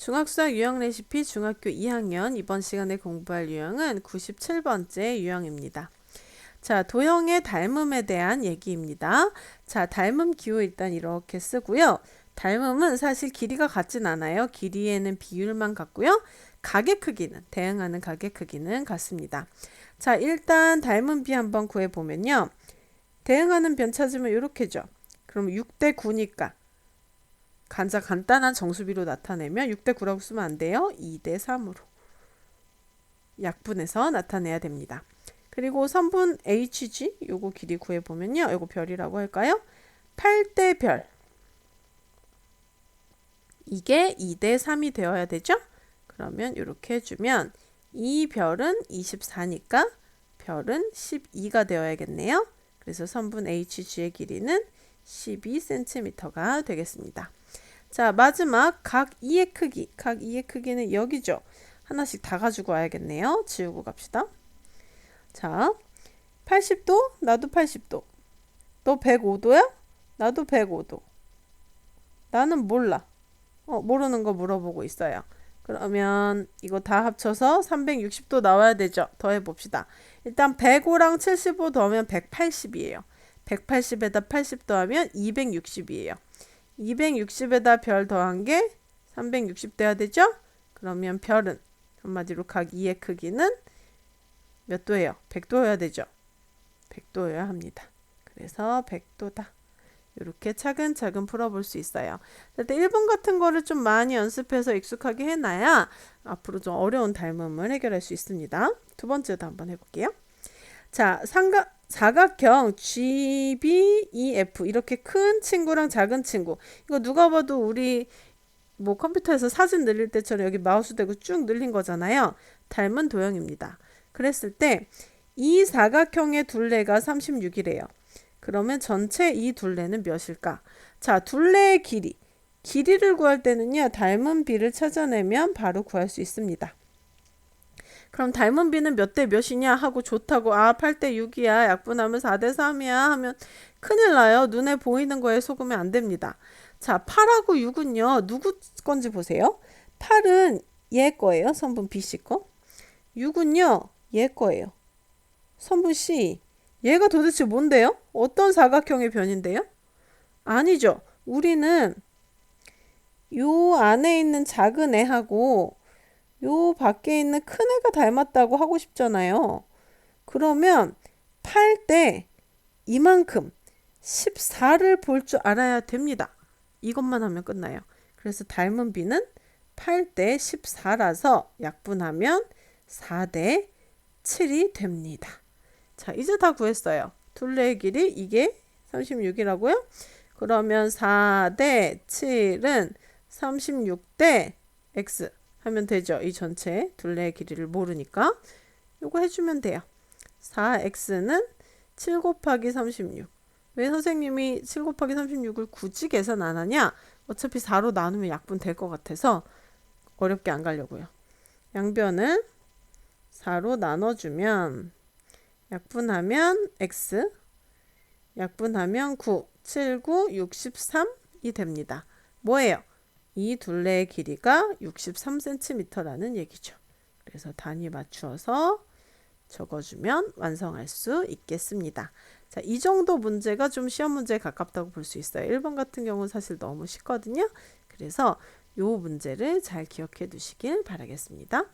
중학수학 유형 레시피 중학교 2학년 이번 시간에 공부할 유형은 97번째 유형입니다. 자, 도형의 닮음에 대한 얘기입니다. 자, 닮음 기호 일단 이렇게 쓰고요. 닮음은 사실 길이가 같진 않아요. 길이에는 비율만 같고요. 가게 크기는 대응하는 가게 크기는 같습니다. 자, 일단 닮은 비 한번 구해 보면요. 대응하는 변 찾으면 이렇게죠. 그럼 6대 9니까 간자 간단한 정수비로 나타내면 6대 9라고 쓰면 안 돼요. 2대 3으로 약분해서 나타내야 됩니다. 그리고 선분 HG 요거 길이 구해 보면요. 요거 별이라고 할까요? 8대 별. 이게 2대 3이 되어야 되죠? 그러면 이렇게 해주면 이 별은 24니까 별은 12가 되어야겠네요. 그래서 선분 HG의 길이는 12cm가 되겠습니다. 자, 마지막 각 2의 크기. 각 2의 크기는 여기죠. 하나씩 다 가지고 와야겠네요. 지우고 갑시다. 자, 80도? 나도 80도. 너 105도야? 나도 105도. 나는 몰라. 어, 모르는 거 물어보고 있어요. 그러면 이거 다 합쳐서 360도 나와야 되죠. 더해 봅시다. 일단 105랑 75 더하면 180이에요. 180에다 80 더하면 260이에요. 260에다 별 더한 게 360 돼야 되죠? 그러면 별은 한마디로 각 2의 크기는 몇 도예요? 100도여야 되죠? 100도여야 합니다. 그래서 100도다. 이렇게 차근차근 풀어볼 수 있어요. 일단 1번 같은 거를 좀 많이 연습해서 익숙하게 해놔야 앞으로 좀 어려운 닮음을 해결할 수 있습니다. 두 번째도 한번 해볼게요. 자, 삼각, 사각형 GBEF 이렇게 큰 친구랑 작은 친구 이거 누가 봐도 우리 뭐 컴퓨터에서 사진 늘릴 때처럼 여기 마우스 대고 쭉 늘린 거잖아요. 닮은 도형입니다. 그랬을 때 이 사각형의 둘레가 36이래요. 그러면 전체 이 둘레는 몇일까? 자, 둘레의 길이. 길이를 구할 때는요, 닮은 비를 찾아내면 바로 구할 수 있습니다. 그럼 닮은 비는 몇 대 몇이냐 하고 좋다고 아 8대 6이야 약분하면 4대 3이야 하면 큰일 나요. 눈에 보이는 거에 속으면 안 됩니다. 자 8하고 6은요 누구 건지 보세요. 8은 얘 거예요. 선분 B씨 거. 6은요 얘 거예요. 선분 C. 얘가 도대체 뭔데요? 어떤 사각형의 변인데요? 아니죠. 우리는 요 안에 있는 작은 애하고 요 밖에 있는 큰 애가 닮았다고 하고 싶잖아요. 그러면 8대 이만큼 14를 볼 줄 알아야 됩니다. 이것만 하면 끝나요. 그래서 닮은 비는 8대 14라서 약분하면 4대 7이 됩니다. 자, 이제 다 구했어요. 둘레의 길이 이게 36이라고요? 그러면 4대 7은 36대 x 하면 되죠. 이 전체 둘레의 길이를 모르니까 요거 해주면 돼요. 4x는 7 곱하기 36. 왜 선생님이 7 곱하기 36을 굳이 계산 안 하냐? 어차피 4로 나누면 약분 될 것 같아서 어렵게 안 가려고요. 양변을 4로 나눠주면 약분하면 x 약분하면 9, 7, 9, 63이 됩니다. 뭐예요? 이 둘레의 길이가 63cm라는 얘기죠. 그래서 단위 맞추어서 적어주면 완성할 수 있겠습니다. 자, 이 정도 문제가 좀 시험 문제에 가깝다고 볼 수 있어요. 1번 같은 경우는 사실 너무 쉽거든요. 그래서 이 문제를 잘 기억해 두시길 바라겠습니다.